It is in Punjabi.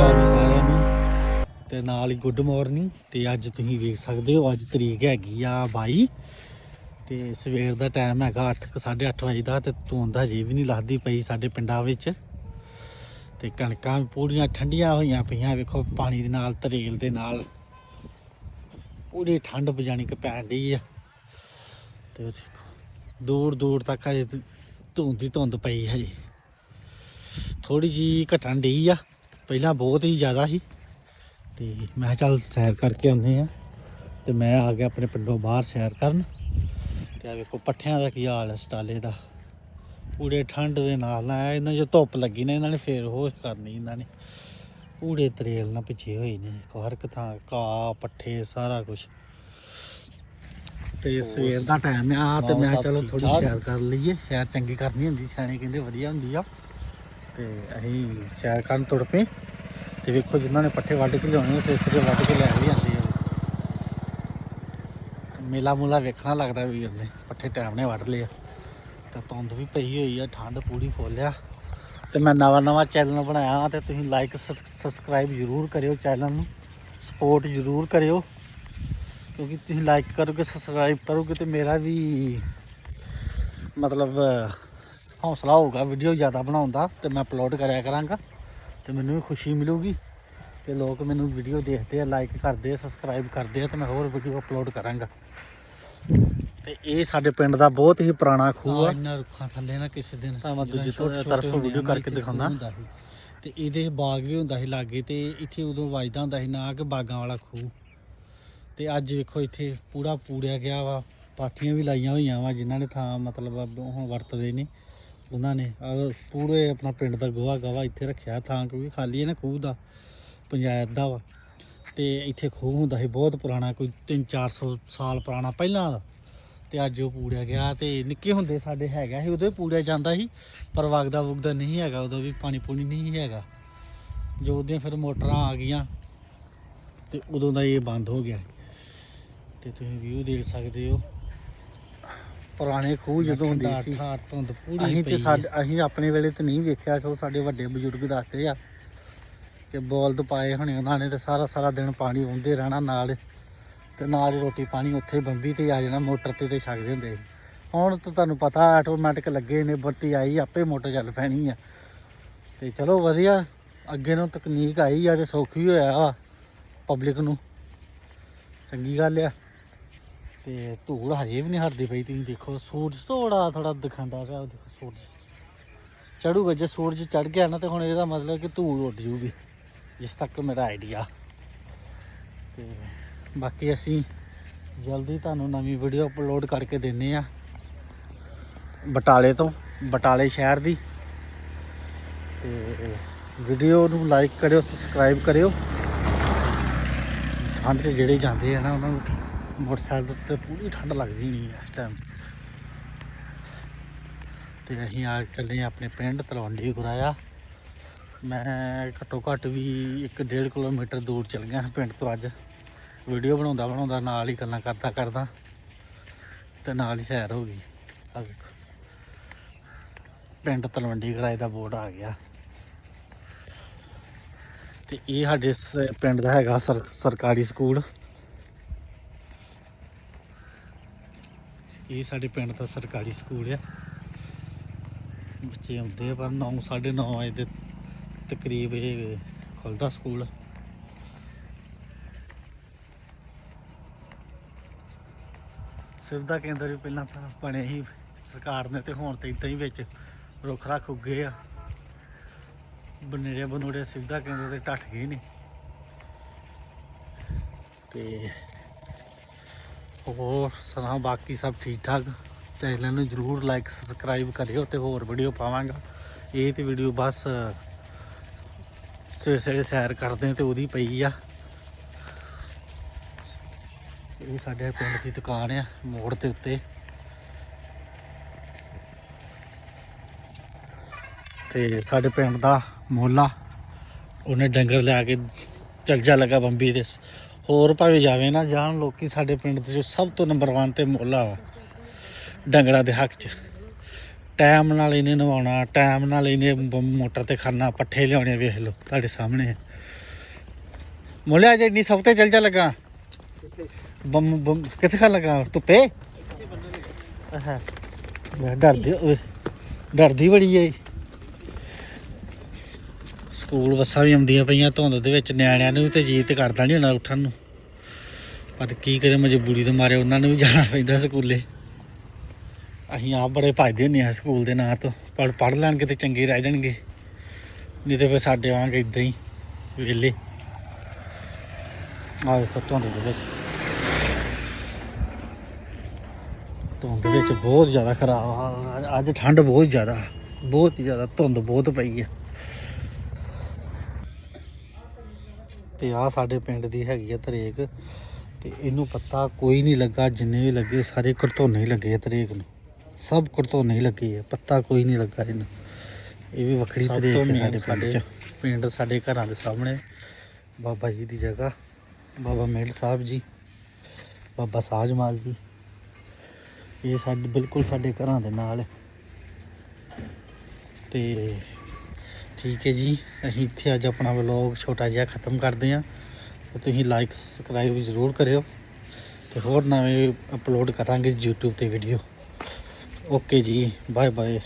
ਅਕਾਲ ਜੀ ਸਾਰਿਆਂ ਨੂੰ। ਤੇ ਨਾਲ ਹੀ ਗੁੱਡ ਮਾਰਨਿੰਗ। ਤੇ ਅੱਜ ਤੁਸੀਂ ਵੇਖ ਸਕਦੇ ਹੋ, ਅੱਜ ਤਰੀਕ ਹੈਗੀ ਆ 22 ਤੇ ਸਵੇਰ ਦਾ ਟਾਈਮ ਹੈਗਾ 8:30 ਵਜੇ ਦਾ ਤੇ ਧੁੰਦ ਹਜੇ ਵੀ ਨਹੀਂ ਲੱਗਦੀ ਪਈ ਸਾਡੇ ਪਿੰਡਾਂ ਵਿੱਚ। ਤੇ ਕਣਕਾਂ ਪੂਰੀਆਂ ਠੰਡੀਆਂ ਹੋਈਆਂ ਪਈਆਂ। ਵੇਖੋ ਪਾਣੀ ਦੇ ਨਾਲ, ਤਰੇਲ ਦੇ ਨਾਲ ਪੂਰੀ ਠੰਡ ਬਜਾਣੀ ਕਿ ਪੈਣ ਡਈ ਆ। ਤੇ ਦੇਖੋ, ਦੂਰ ਦੂਰ ਤੱਕ ਹਜੇ ਧੁੰਦ ਹੀ ਧੁੰਦ ਪਈ ਹਜੇ। ਥੋੜੀ ਜੀ ਘਟਣ ਡਈ ਆ। ਪਹਿਲਾਂ ਬਹੁਤ ਹੀ ਜ਼ਿਆਦਾ ਸੀ। ਤੇ ਮੈਂ ਚੱਲ ਸੈਰ ਕਰਕੇ ਆਉਂਦੇ ਆ ਤੇ ਮੈਂ ਆ ਗਿਆ ਆਪਣੇ ਪਿੰਡੋਂ ਬਾਹਰ ਸੈਰ ਕਰਨ। ਤੇ ਆ ਵੇਖੋ ਪੱਠਿਆਂ ਦਾ ਕੀ ਹਾਲ ਹੈ ਸਟਾਲੇ ਦਾ। ਪੂਰੇ ਠੰਡ ਦੇ ਨਾਲ ਨਾ ਇਹਨਾਂ ਜੋ ਧੁੱਪ ਲੱਗੀ ਨਾ ਇਹਨਾਂ ਨੇ ਫੇਰ ਹੋਸ਼ ਕਰਨੀ ਇਹਨਾਂ ਨੇ। ਪੂਰੇ ਤਰੇਲ ਨਾਲ ਪਿੱਛੇ ਹੋਏ ਨੇ ਹਰ ਇੱਕ ਥਾਂ ਘਾਹ ਪੱਠੇ ਸਾਰਾ ਕੁਝ ਤੇ ਸਵੇਰ ਦਾ ਟਾਈਮ ਆ ਤੇ ਮੈਂ ਚਲੋ ਥੋੜੀ? ਸੈਰ ਕਰ ਲਈਏ। ਸੈਰ ਚੰਗੀ ਕਰਨੀ ਹੁੰਦੀ ਸਿਆਣੇ ਕਹਿੰਦੇ ਵਧੀਆ ਹੁੰਦੀ ਆ। ਤੇ ਅਸੀਂ ਸੈਰ ਕਰਨ ਤੁਰ ਪਏ ਤੇ ਵੇਖੋ ਜਿਨ੍ਹਾਂ ਨੇ ਪੱਠੇ ਵੱਢ ਕੇ ਲਿਆਉਣੇ ਸੀ ਸਿਰੇ ਵੱਢ ਕੇ ਲੈ ਵੀ ਜਾਂਦੇ ਆ। ਮੇਲਾ ਮੂਲਾ ਵੇਖਣਾ ਲੱਗਦਾ ਵੀ ਉਹਨੇ, ਪੱਠੇ ਟਾਈਮ ਨੇ ਵੱਢ ਲਏ ਆ। ਤੇ ਧੁੰਦ ਵੀ ਪਈ ਹੋਈ ਆ, ਠੰਡ ਪੂਰੀ ਫੋਲਿਆ ਤੇ ਮੈਂ ਨਵਾਂ ਨਵਾਂ ਚੈਨਲ ਬਣਾਇਆ ਤੇ ਤੁਸੀਂ ਲਾਈਕ ਸਬਸਕ੍ਰਾਈਬ ਜ਼ਰੂਰ ਕਰਿਓ ਚੈਨਲ ਨੂੰ। ਸਪੋਰਟ ਜ਼ਰੂਰ ਕਰਿਓ। ਕਿਉਂਕਿ ਤੁਸੀਂ ਲਾਈਕ ਕਰੋਗੇ ਸਬਸਕ੍ਰਾਈਬ ਕਰੋਗੇ ਤੇ ਮੇਰਾ ਵੀ ਮਤਲਬ ਹੌਸਲਾ ਹੋਊਗਾ ਵੀਡੀਓ ਜ਼ਿਆਦਾ ਬਣਾਉਣ ਦਾ ਤੇ ਮੈਂ ਅਪਲੋਡ ਕਰਿਆ ਕਰਾਂਗਾ ਤੇ ਮੈਨੂੰ ਵੀ ਖੁਸ਼ੀ ਮਿਲੂਗੀ। ਕਿ ਲੋਕ ਮੈਨੂੰ ਵੀਡੀਓ ਦੇਖਦੇ ਆ ਲਾਈਕ ਕਰਦੇ ਆ ਸਬਸਕ੍ਰਾਈਬ ਕਰਦੇ ਆ ਤੇ ਮੈਂ ਹੋਰ ਵੀਡੀਓ ਅਪਲੋਡ ਕਰਾਂਗਾ। ਤੇ ਇਹ ਸਾਡੇ ਪਿੰਡ ਦਾ ਬਹੁਤ ਹੀ ਪੁਰਾਣਾ ਖੂਹ ਆ। ਇਹਨਾਂ ਰੁੱਖਾਂ ਥੱਲੇ ਨਾ ਕਿਸੇ ਦਿਨ ਤਾਂ ਮੈਂ ਦੂਜੀ ਤਰਫ ਵੀਡੀਓ ਕਰਕੇ ਸੀ। ਤੇ ਇਹਦੇ ਬਾਗ ਵੀ ਹੁੰਦਾ ਸੀ ਲਾਗੇ ਤੇ ਇੱਥੇ ਉਦੋਂ ਵੱਜਦਾ ਹੁੰਦਾ ਸੀ ਨਾ ਕਿ ਬਾਗਾਂ ਵਾਲਾ ਖੂਹ। ਤੇ ਅੱਜ ਵੇਖੋ ਇੱਥੇ ਪੂਰਾ ਪੂੜਿਆ ਗਿਆ ਵਾ ਪਾਥੀਆਂ ਵੀ ਲਾਈਆਂ ਹੋਈਆਂ ਵਾ ਜਿਨ੍ਹਾਂ ਨੇ ਥਾਂ ਮਤਲਬ ਹੁਣ ਵਰਤਦੇ ਨੇ। ਉਹਨਾਂ ਨੇ ਆਹ ਪੂਰੇ ਆਪਣਾ ਪਿੰਡ ਦਾ ਗੋਹਾ ਗਵਾ ਇੱਥੇ ਰੱਖਿਆ, ਥਾਂ ਕਿਉਂਕਿ ਖਾਲੀ ਹੈ ਨਾ ਖੂਹ ਦਾ, ਪੰਚਾਇਤ ਦਾ ਵਾ। ਤੇ ਇੱਥੇ ਖੂਹ ਹੁੰਦਾ ਸੀ, ਬਹੁਤ ਪੁਰਾਣਾ, ਕੋਈ 3-400 ਸਾਲ ਪੁਰਾਣਾ ਪਹਿਲਾਂ ਦਾ। ਤੇ ਅੱਜ ਉਹ ਪੂੜਿਆ ਗਿਆ ਤੇ ਨਿੱਕੇ ਹੁੰਦੇ ਸਾਡੇ ਹੈਗਾ ਸੀ, ਉਦੋਂ ਹੀ ਪੂੜਿਆ ਜਾਂਦਾ ਸੀ, ਪਰ ਵਗਦਾ ਵੁਗਦਾ ਨਹੀਂ ਹੈਗਾ, ਉਦੋਂ ਵੀ ਪਾਣੀ ਪੂਣੀ ਨਹੀਂ ਹੈਗਾ। ਜੋ ਉਹਦੀਆਂ ਫਿਰ ਮੋਟਰਾਂ ਆ ਗਈਆਂ, ਤੇ ਉਦੋਂ ਦਾ ਇਹ ਬੰਦ ਹੋ ਗਿਆ। ਤੇ ਤੁਸੀਂ ਵਿਊ ਦੇਖ ਸਕਦੇ ਹੋ। ਪੁਰਾਣੇ ਖੂਹ ਜਦੋਂ ਹੁੰਦੇ ਸੀ। ਠਾਠ ਧੁੰਦ ਪੂਰੀ ਅਸੀਂ ਤੇ। ਸਾਡੇ ਅਸੀਂ ਆਪਣੇ ਵੇਲੇ ਤੇ ਨਹੀਂ ਵੇਖਿਆ ਸੋ ਸਾਡੇ ਵੱਡੇ ਬਜ਼ੁਰਗ ਦੱਸਦੇ ਆ ਕਿ ਬੋਲਦ ਪਾਏ ਹੋਣੇ ਉਹਨਾਂ ਨੇ ਤੇ ਸਾਰਾ ਸਾਰਾ ਦਿਨ ਪਾਣੀ ਆਉਂਦੇ ਰਹਿਣਾ ਨਾਲ ਤੇ ਨਾਲ ਹੀ ਰੋਟੀ ਪਾਣੀ ਉੱਥੇ ਬੰਬੀ ਤੇ ਆ ਜਾਣਾ ਮੋਟਰ ਤੇ ਤੇ ਛਕਦੇ ਹੁੰਦੇ ਸੀ। ਹੁਣ ਤਾਂ ਤੁਹਾਨੂੰ ਪਤਾ ਆਟੋਮੈਟਿਕ ਲੱਗੇ ਨੇ ਬੱਤੀ ਆਈ ਆਪੇ ਮੋਟਰ ਚੱਲ ਪੈਣੀ ਆ। ਤੇ ਚਲੋ ਵਧੀਆ ਅੱਗੇ ਨੂੰ ਤਕਨੀਕ ਆਈ ਆ ਤੇ ਸੌਖੀ ਹੋਇਆ ਵਾ ਪਬਲਿਕ ਨੂੰ। ਚੰਗੀ ਗੱਲ ਆ। ਤੇ ਧੂੜ ਹਜੇ ਵੀ ਨਹੀਂ ਹਟਦੀ ਪਈ, ਤੁਸੀਂ ਦੇਖੋ, ਸੂਰਜ ਥੋੜਾ ਥੋੜਾ ਦਿਖਾਉਂਦਾ ਪਿਆ, ਉਹ ਦੇਖੋ ਸੂਰਜ। ਚੜੂਗਾ, ਜੇ ਸੂਰਜ ਚੜ ਗਿਆ ਨਾ, ਤੇ ਹੁਣ ਇਹਦਾ ਮਤਲਬ ਕਿ ਧੂੜ ਉੱਡ ਜੂਗੀ, ਜਿਸ ਤੱਕ ਮੇਰਾ ਆਈਡੀਆ ਤੇ ਬਾਕੀ ਅਸੀਂ ਜਲਦੀ ਤੁਹਾਨੂੰ ਨਵੀਂ ਵੀਡੀਓ ਅਪਲੋਡ ਕਰਕੇ ਦਿੰਨੇ ਆ, ਬਟਾਲੇ ਤੋਂ, ਬਟਾਲੇ ਸ਼ਹਿਰ ਦੀ। ਤੇ ਵੀਡੀਓ ਨੂੰ ਲਾਈਕ ਕਰਿਓ ਸਬਸਕ੍ਰਾਈਬ ਕਰਿਓ। ਠੰਡ 'ਚ ਜਿਹੜੇ ਜਾਂਦੇ ਆ ਨਾ, ਉਹਨਾਂ ਨੂੰ ਮੋਟਰਸਾਈਕਲ ਤੇ ਪੂਰੀ ਠੰਡ ਲੱਗਦੀ ਨਹੀਂ ਇਸ ਟਾਈਮ ਤੇ ਅਸੀਂ ਆ ਚੱਲੇ ਹਾਂ ਆਪਣੇ ਪਿੰਡ ਤਲਵੰਡੀ ਗੁਰਾਇਆ। ਮੈਂ ਘੱਟੋ ਘੱਟ ਵੀ 1.5 ਕਿਲੋਮੀਟਰ ਦੂਰ ਚੱਲ ਗਿਆ ਪਿੰਡ ਤੋਂ ਅੱਜ। ਵੀਡੀਓ ਬਣਾਉਂਦਾ ਬਣਾਉਂਦਾ ਨਾਲ ਹੀ ਗੱਲਾਂ ਕਰਦਾ ਕਰਦਾ ਤੇ ਨਾਲ ਹੀ ਸੈਰ ਹੋ ਗਈ। ਆ ਵੇਖੋ। ਪਿੰਡ ਤਲਵੰਡੀ ਗੁਰਾਏ ਦਾ ਬੋਰਡ ਆ ਗਿਆ। ਤੇ ਇਹ ਸਾਡੇ ਸ- ਪਿੰਡ ਦਾ ਹੈਗਾ ਸਰ- ਸਰਕਾਰੀ ਸਕੂਲ। ਇਹ ਸਾਡੇ ਪਿੰਡ ਦਾ ਸਰਕਾਰੀ ਸਕੂਲ ਆ। ਬੱਚੇ ਆਉਂਦੇ ਆ ਪਰ 9 9:30 ਵਜੇ ਦੇ ਤਕਰੀਬ ਇਹ ਖੁੱਲਦਾ ਸਕੂਲ। ਸੁਵਿਧਾ ਕੇਂਦਰ ਵੀ ਪਹਿਲਾਂ ਤਾਂ ਬਣੇ ਸੀ ਸਰਕਾਰ ਨੇ ਤੇ ਹੁਣ ਤੇ ਇਦਾਂ ਹੀ ਵਿੱਚ ਰੁੱਖ ਰੱਖ ਉੱਗੇ ਆ। ਬਨੇੜੇ ਬਨੋੜੇ ਸੁਵਿਧਾ ਕੇਂਦਰ ਤੇ ਟੱਟ ਗਏ ਨੇ। ਤੇ ਹੋਰ ਸੁਣਾ ਬਾਕੀ ਸਭ ਠੀਕ ਠਾਕ ਚੈਨਲ ਨੂੰ ਜਰੂਰ ਲਾਈਕ ਸਬਸਕ੍ਰਾਈਬ ਕਰਿਓ ਤੇ ਹੋਰ ਵੀਡੀਓ ਪਾਵਾਂਗਾ। ਇਹ ਤੇ ਵੀਡੀਓ ਬਸ ਸਵੇਰੇ ਸਵੇਰੇ ਸੈਰ ਕਰਦੇ ਹਾਂ ਤੇ ਉਹਦੀ ਪਈ ਆ। ਇਹ ਸਾਡੇ ਪਿੰਡ ਦੀ ਦੁਕਾਨ ਆ, ਮੋੜ ਦੇ ਉੱਤੇ। ਤੇ ਸਾਡੇ ਪਿੰਡ ਦਾ ਮੋਲਾ ਉਹਨੇ ਡੰਗਰ ਲਿਆ ਕੇ ਚੱਲ ਜਾ ਲਗਾ ਬੰਬੀ ਦੇ ਹੋਰ ਭਾਵੇਂ ਜਾਵੇ ਨਾ, ਜਾਣ ਲੋਕੀ ਸਾਡੇ ਪਿੰਡ ਦੇ ਜੋ ਸਭ ਤੋਂ ਨੰਬਰ 1 ਤੇ ਮੋਲਾ ਵਾ, ਡੰਗਰਾਂ ਦੇ ਹੱਕ 'ਚ। ਟਾਈਮ ਨਾਲ ਇਹਨੇ ਨਵਾਉਣਾ ਟਾਈਮ ਨਾਲ ਇਹਨੇ ਮੋਟਰ ਤੇ ਖੜਨਾ, ਪੱਠੇ ਲਿਆਉਣੇ ਵੇਖ ਲਓ, ਤੁਹਾਡੇ ਸਾਹਮਣੇ ਮੋਲੇ ਅੱਜ ਇੰਨੀ ਸਭ ਤੇ ਚੱਲ ਜਾ ਲੱਗਾ। ਬੰਮ ਬੰਮ, ਕਿੱਥੇ ਖਾ ਲੱਗਾ? ਧੁੱਪੇ? ਆਹਾ ਡਰਦੀ ਡਰਦੀ ਬੜੀ ਏ ਸਕੂਲ ਬੱਸਾਂ ਵੀ ਆਉਂਦੀਆਂ ਪਈਆਂ ਧੁੰਦ ਦੇ ਵਿੱਚ, ਨਿਆਣਿਆਂ ਨੂੰ ਵੀ ਤੇ ਜੀਤ ਕਰਦਾ ਨਹੀਂ ਹੋਣਾ ਉੱਠਣ ਨੂੰ। ਪਰ ਕੀ ਕਰੇ ਮਜਬੂਰੀ ਦੇ ਮਾਰੇ, ਉਹਨਾਂ ਨੂੰ ਵੀ ਜਾਣਾ ਪੈਂਦਾ ਸਕੂਲੇ। ਅਸੀਂ ਆਪ ਬੜੇ ਭੱਜਦੇ ਹੁੰਦੇ ਆ ਸਕੂਲ ਦੇ ਨਾਂ ਤੋਂ ਪੜ ਪੜ ਲੈਣਗੇ ਤੇ ਚੰਗੇ ਰਹਿ ਜਾਣਗੇ। ਨਹੀਂ ਤੇ ਫਿਰ ਸਾਡੇ ਵਾਂਗ ਇਦਾਂ ਹੀ, ਵਿਹਲੇ। ਆ ਵੇਖੋ ਧੁੰਦ ਦੇ ਵਿੱਚ। ਧੁੰਦ ਵਿੱਚ ਬਹੁਤ ਜ਼ਿਆਦਾ ਖਰਾਬ ਆ। ਅੱਜ ਠੰਡ ਬਹੁਤ ਜ਼ਿਆਦਾ ਬਹੁਤ ਜ਼ਿਆਦਾ, ਧੁੰਦ ਬਹੁਤ ਪਈ ਹੈ ਤੇ ਆ ਸਾਡੇ ਪਿੰਡ ਦੀ ਹੈਗੀ ਆ ਤਰੇਕ ਤੇ ਇਹਨੂੰ ਪਤਾ ਕੋਈ ਨਹੀਂ ਲੱਗਾ ਜਿੰਨੇ ਵੀ ਲੱਗੇ ਸਾਰੇ ਕਰਤੋਨੇ ਹੀ ਲੱਗੇ ਆ ਤਰੇਕ ਨੂੰ। ਸਭ ਕਰਤੋਨੇ ਹੀ ਲੱਗੇ ਆ ਪੱਤਾ ਕੋਈ ਨਹੀਂ ਲੱਗਾ ਇਹਨੂੰ। ਇਹ ਵੀ ਵੱਖਰੀ ਤਰੇਕ ਹੈ ਸਾਡੇ ਸਾਡੇ ਪਿੰਡ 'ਚ। ਪਿੰਡ ਸਾਡੇ ਘਰਾਂ ਦੇ ਸਾਹਮਣੇ ਬਾਬਾ ਜੀ ਦੀ ਜਗ੍ਹਾ ਬਾਬਾ ਮੇਲ ਸਾਹਿਬ ਜੀ ਬਾਬਾ ਸਾਜਮਾਲ ਜੀ। ਇਹ ਸਾਡੇ ਬਿਲਕੁਲ ਸਾਡੇ ਘਰਾਂ ਦੇ ਨਾਲ। ਤੇ ਠੀਕ ਹੈ ਜੀ। ਅਸੀਂ ਇੱਥੇ ਅੱਜ ਆਪਣਾ ਵਲੌਗ ਛੋਟਾ ਜਿਹਾ ਖਤਮ ਕਰਦੇ ਹਾਂ। ਤੇ ਤੁਸੀਂ ਲਾਈਕ ਸਬਸਕ੍ਰਾਈਬ ਜ਼ਰੂਰ ਕਰਿਓ। ਤੇ ਹੋਰ ਨਵੇਂ ਅਪਲੋਡ ਕਰਾਂਗੇ YouTube ਤੇ ਵੀਡੀਓ ਓਕੇ ਜੀ ਬਾਏ ਬਾਏ